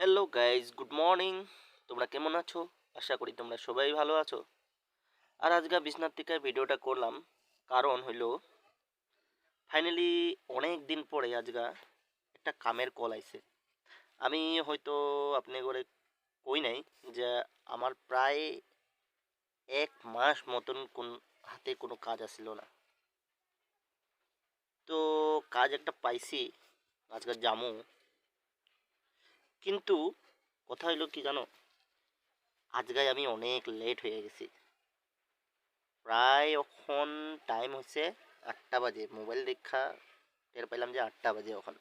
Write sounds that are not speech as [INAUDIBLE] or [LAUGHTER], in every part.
Hello guys good morning তোমরা কেমন আছো? আশা করি তোমরা সবাই ভালো আছো। আর আজকে বিছনার থেকে ভিডিওটা করলাম। কারণ হইল ফাইনালি অনেক দিন পরে আজকে একটা কামের কল আইছে। আমি হয়তো আপনি করে কই নাই যে আমার প্রায় এক মাস মতন কোন হাতে কোনো কাজ আসছিল না। তো কাজ একটা পাইছি, আজকে জামু কিন্তু কথা হইল কি জানো? আজকে আমি অনেক লেট হয়ে গেছি। প্রায় এখন টাইম হচ্ছে আটটা বাজে। মোবাইল দেখা টের পাইলাম যে আটটা বাজে এখন।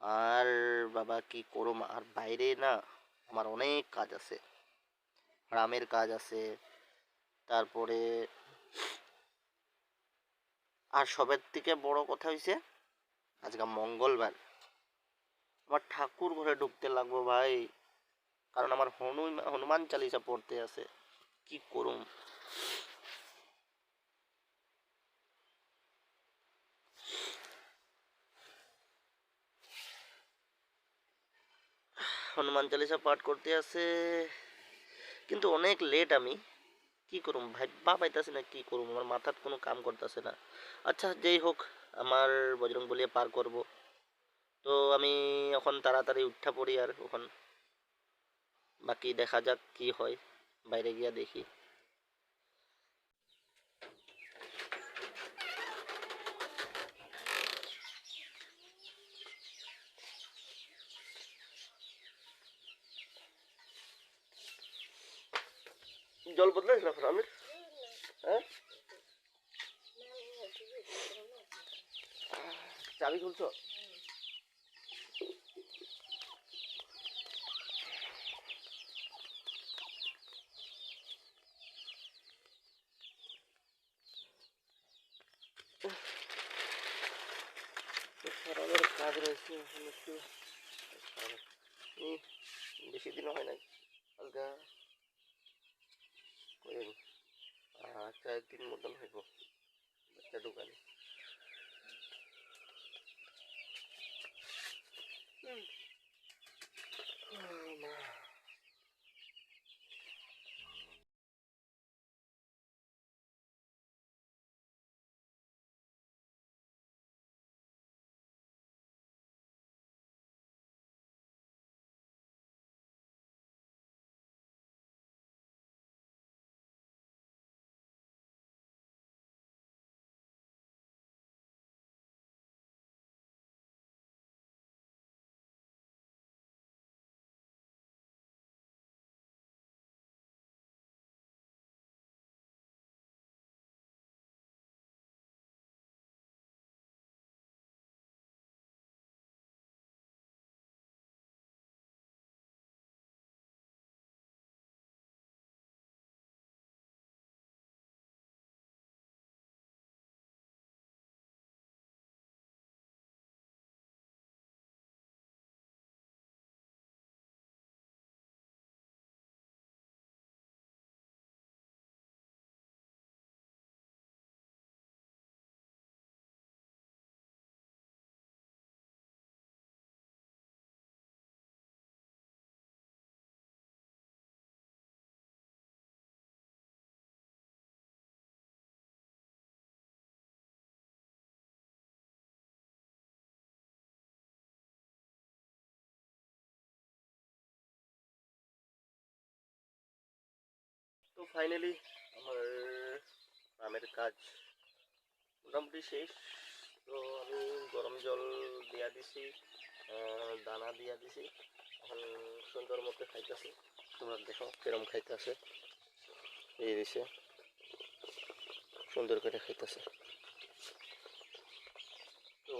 আর বাবা কি করম? আর বাইরে না, আমার অনেক কাজ আছে। রামের কাজ আছে। তারপরে আর সবের থেকে বড় কথা হয়েছে আজকে মঙ্গলবার। আমার ঠাকুর ঘরে ঢুকতে লাগবো ভাই। কারণ আমার হনু হনুমান চালিসা পড়তে আছে। কি করুম? হনুমান চালিসা পাঠ করতে আছে। কিন্তু অনেক লেট আমি। কি করুম ভাইবা পাইতাছি না, কি করুম? আমার মাথার কোনো কাম করতেছে না। আচ্ছা যেই হোক, আমার বজরং বলিয়ে পার করব। তো আমি এখন তাড়াতাড়ি উঠা পড়ি আর এখন। বাকি দেখা যাক কি হয়, বাইরে গিয়া দেখি। জল বদলাইস না আমির? হ্যাঁ? চাবি খুলছো সারাবার কাজ রয়েছে এখন একটু এই বেশি দিন হয় নাই হালকা আচ্ছা একদিন মতন হইব বাচ্চা দোকানে। ফাইনালি আমার আমের কাজ মোটামুটি শেষ। তো আমি গরম জল দিয়া দিছি দানা দিয়া দিছি। এখন সুন্দর মতো খাইতেছি। তোমরা দেখো কিরম খাইতেছে। এই দিছে সুন্দর করে খাইতেছে। তো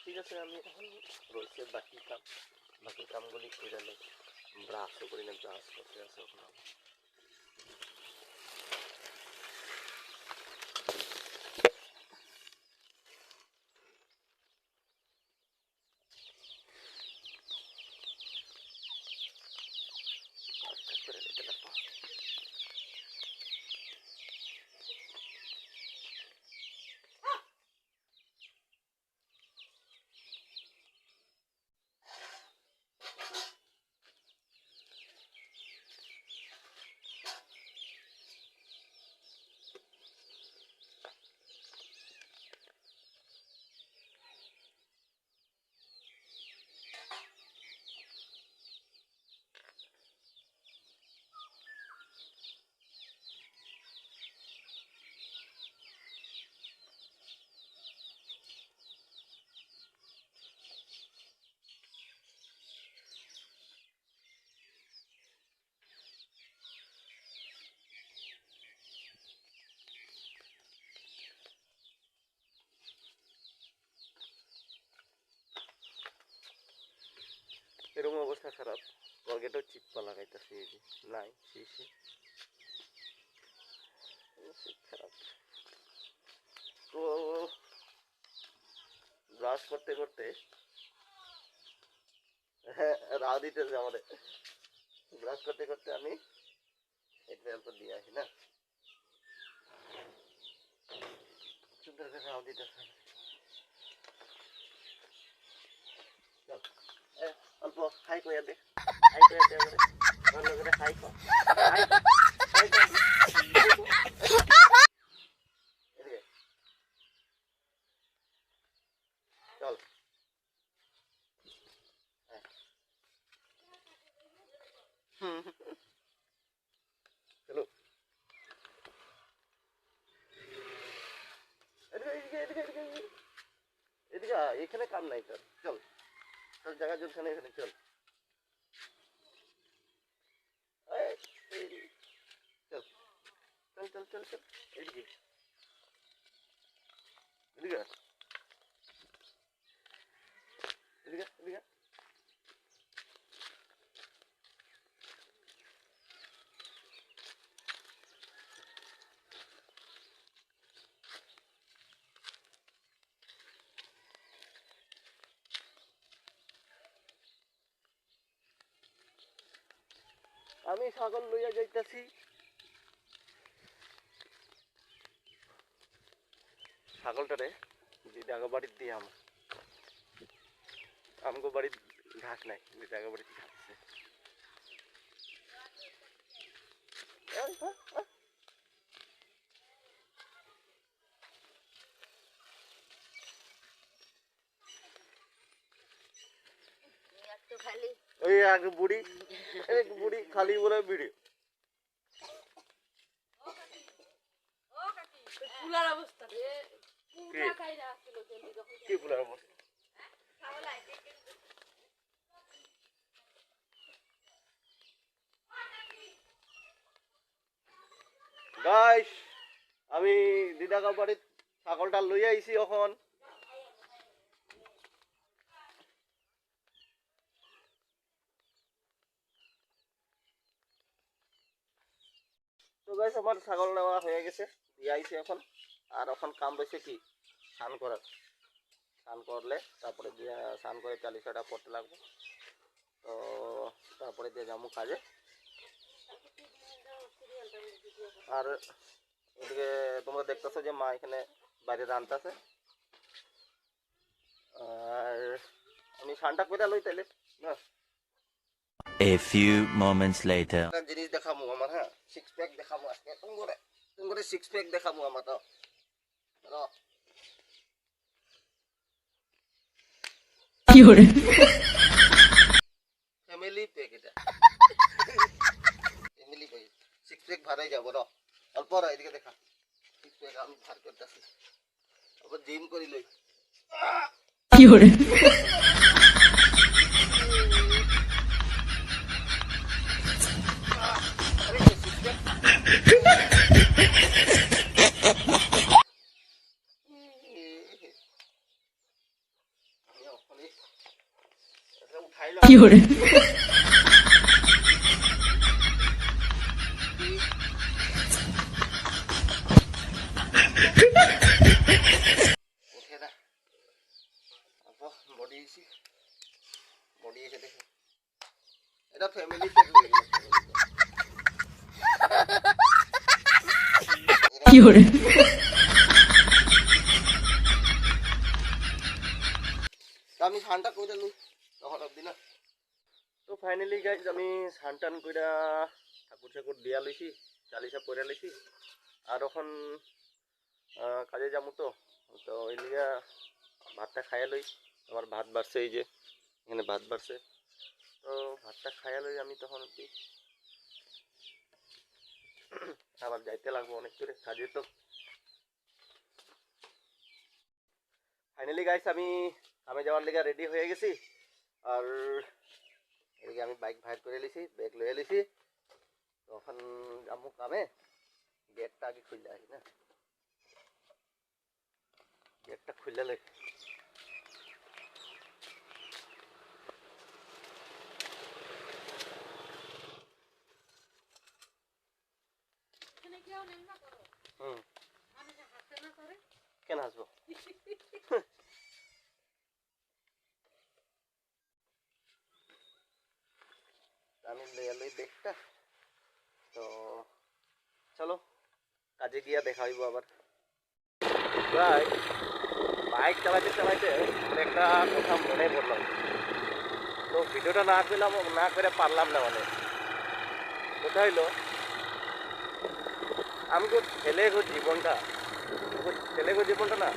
ঠিক আছে, আমি এখন রয়েছে বাকি কাম। বাকি কামগুলি করে নেই। ব্রাশও করি না ব্রাশ করতে আছে এখন অবস্থা খারাপ। পকেটেও চিপ্পা যে। নাই শীত খারাপ। তো ব্রাশ করতে করতে হ্যাঁ রাহ দিতেছে আমাদের ব্রাশ করতে করতে আমি অল্প দিয়ে আসি না। সুন্দর করে রাহ দিতেছে চল এ, এদিকে। এদিকে এদিকে এখানে কাম নাই তোর চল। চল জায়গা যেখানে এখানে চল এই, এই, চল চল চল চল চল এদিকে এদিকে আয়। এদিকে আয়, এদিকে আয়। আমি ছাগল লইয়া যাইতাছি। ছাগলটারে দিদাগো বাড়ির দিয়ে আম। আমগো বাড়ির ঘাস নাই দিদাগো বাড়ির ঘাস আছে। ওই এক বুড়ি। এক বুড়ি খালি বলে বিড়ি। ফুলার অবস্থা। কি? কি ফুলার অবস্থা? গাইস আমি দিদাগা বাড়ির ছাগলটা লই আইছি এখন। আমার ছাগল নেওয়া হয়ে গেছে, দিয়ে আইছি এখন। আর এখন কাম রয়েছে কি? স্নান করার। স্নান করলে তারপরে দিয়ে স্নান করে চালিশাটা পড়তে লাগবে। তো তারপরে দিয়ে যাব কাজে। আর ওদিকে তোমরা দেখতেছো যে মা এখানে বাইরে রান্তাছে আর আমি স্নানটা করে লই তাইলে, না? A few moments later. জিনিস দেখামু আমার হ্যাঁ সিক্স প্যাক দেখামু আজকে তুমি করে তুমি করে সিক্স প্যাক দেখামু আমার তো ফ্যামিলি প্যাক এটা ফ্যামিলি প্যাক সিক্স প্যাক ভাড়াই যাব র অল্প র এদিকে দেখা সিক্স প্যাক আমি ভার করতেছি আবার জিম করি লই আরে সিক্স [LAUGHS] প্যাক উঠাইলাম উঠে না বডি এসি বডি এসে দেখো এটা ফ্যামিলি প্যাক হয়ে গেল আমি ঠান্ডা করে দিলু তখন অব্দি না। তো ফাইনালি গাইজ আমি স্নান টান কইরা ঠাকুর ঠাকুর দিয়া লইছি, চালিশা পরে লইছি। আর এখন কাজে যাব তো। তো ওই লিগা ভাতটা খাইয়া লই। আমার ভাত বাড়ছে এই যে, এখানে ভাত বাড়ছে। তো ভাতটা খাইয়া লই আমি তখন অব্দি। আবার যাইতে লাগবো অনেক দূরে কাজে তো ফাইনালি গাইস আমি কামে যাওয়ার লেগে রেডি হয়ে গেছি আর এদিকে আমি বাইক ভাইর করে লিছি ব্যাগ লয়ে লিছি তখন যাব কামে গেটটা আগে খুললে আসি না গেটটা খুললে লই আমি লই দেখটা তো চলো কাজে গিয়া দেখা হইব আবার। প্রায় বাইক চালাতে চালাতে একটা কথা মনে পড়ল। তো ভিডিওটা না করলাম না করে পারলাম না মানে। কোথা হইল, আমি তো ছেলে গো জীবনটা গো ছেলে গো জীবনটা না,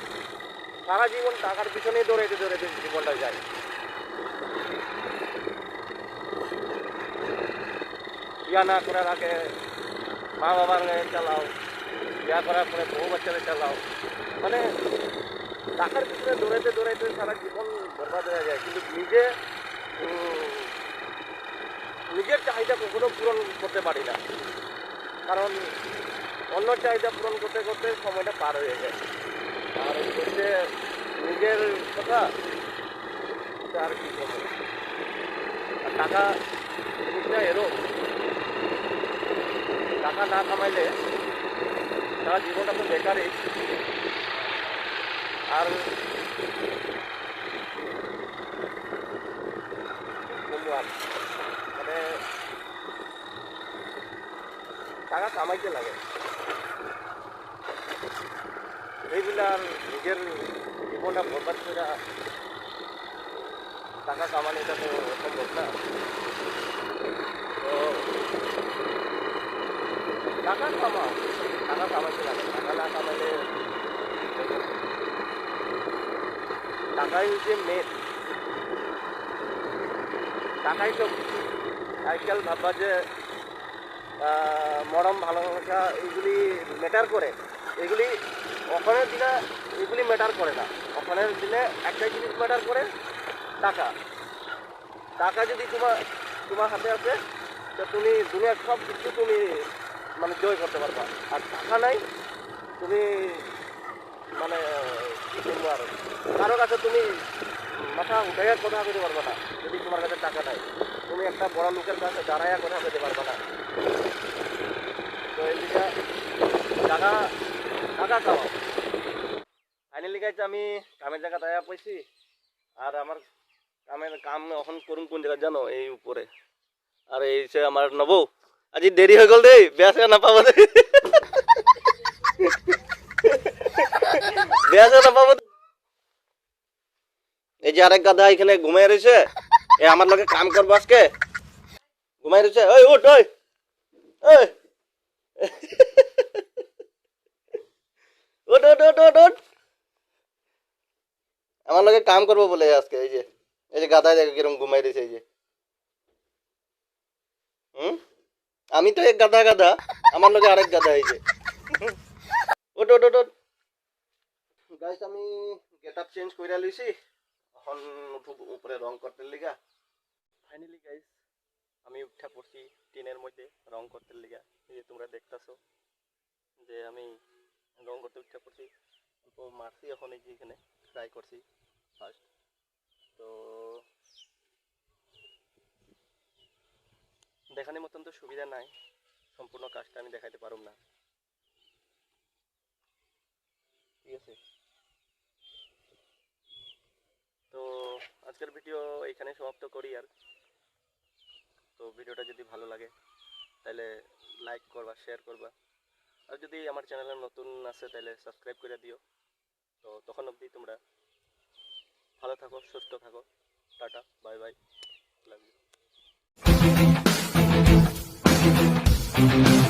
সারা জীবন টাকার পিছনেই দৌড়াইতে দৌড়াইতে জীবনটা যায়। বিয়া না করার আগে মা বাবার চালাও বিয়া করার পরে বউ বাচ্চাদের চালাও মানে টাকার পিছনে দৌড়াইতে দৌড়াইতে সারা জীবন বরবাদ হয়ে যায়। কিন্তু নিজে নিজের চাহিদা কখনো পূরণ করতে পারি না। কারণ অন্য চাহিদা পূরণ করতে করতে সময়টা পার হয়ে যায়। আর হচ্ছে নিজের কথা আর কি করব? আর টাকা, জিনিসটা এরো টাকা না কামাইলে সারা জীবনটা তো বেকারই। আর আর মানে টাকা কামাইতে লাগে। এইগুলা আর নিজের জীবনটা বরবাদ করে টাকা কামানো এটা তো সম্ভব না। তো টাকা কামাও। টাকা না কামাইলে টাকাই মেন টাকাই কিছু আজকাল ভাববা যে মরম, ভালোবাসা এইগুলি ম্যাটার করে। এগুলি ওখানের দিনে এগুলি ম্যাটার করে না। ওখানের দিনে একটা জিনিস ম্যাটার করে, টাকা। টাকা যদি তোমার তোমার হাতে আছে, তো তুমি দুনিয়ার সব কিছু তুমি মানে জয় করতে পারবা। আর টাকা নাই, তুমি মানে কি আর, কারও কাছে তুমি মাথা উঠাইয়া কথা কইতে পারবা না, যদি তোমার কাছে টাকা নাই। তুমি একটা বড় লোকের কাছে দাঁড়াইয়া কথা কইতে পারবা না। তো এদিকে টাকা টাকা কামাও ফাইনালি গাইজ আমি কামের জায়গা দাঁড়া পাইছি আর আমার কামের কাম এখন করুন কোন জায়গা জানো? এই উপরে। আর এই যে আমার নবৌ। আজি দেরি হয়ে গেল দেই, বেয়া চেয়া নাপাব দেই। বেয়া চেয়া নাপাব এই যে আরেক গাধা এখানে ঘুমাই রয়েছে এ আমার লগে কাম করব আজকে। ঘুমাই রয়েছে ওই উঠ ওই ওই ওঠ ওঠ ওঠ ওঠ ওঠ আমার লগে কাম করব বলে আজকে, এই যে এই যে গাধায় দেখো কিরম ঘুমাই রয়েছে এই যে। হুম? আমি তো এক গাধা গাধা আমার লগে আরেক গাধা হয়েছে। ওঠ ওঠ ওঠ গাইস আমি গেট আপ চেঞ্জ করে লইছি। এখন উঠু উপরে রং করতে লিগা। ফাইনালি গাইস আমি উঠা পড়ছি টিনের মধ্যে রং করতে লিগা। এই যে তোমরা দেখতাছো যে আমি রং করতে উঠা পড়ছি। মারছি এখন এই যে এখানে ট্রাই করছি। ফার্স্ট তো দেখানোর মতন তো সুবিধা নাই। সম্পূর্ণ কাজটা আমি দেখাইতে পারব না। ঠিক আছে। তো আজকের ভিডিও এখানে সমাপ্ত করি আর। তো ভিডিওটা যদি ভালো লাগে তাহলে লাইক করবা, শেয়ার করবা। আর যদি আমার চ্যানেলে নতুন আছে তাহলে সাবস্ক্রাইব করে দিও। তো তখন অবধি তোমরা ভালো থাকো, সুস্থ থাকো। Tata, bye bye, love you. Thank you.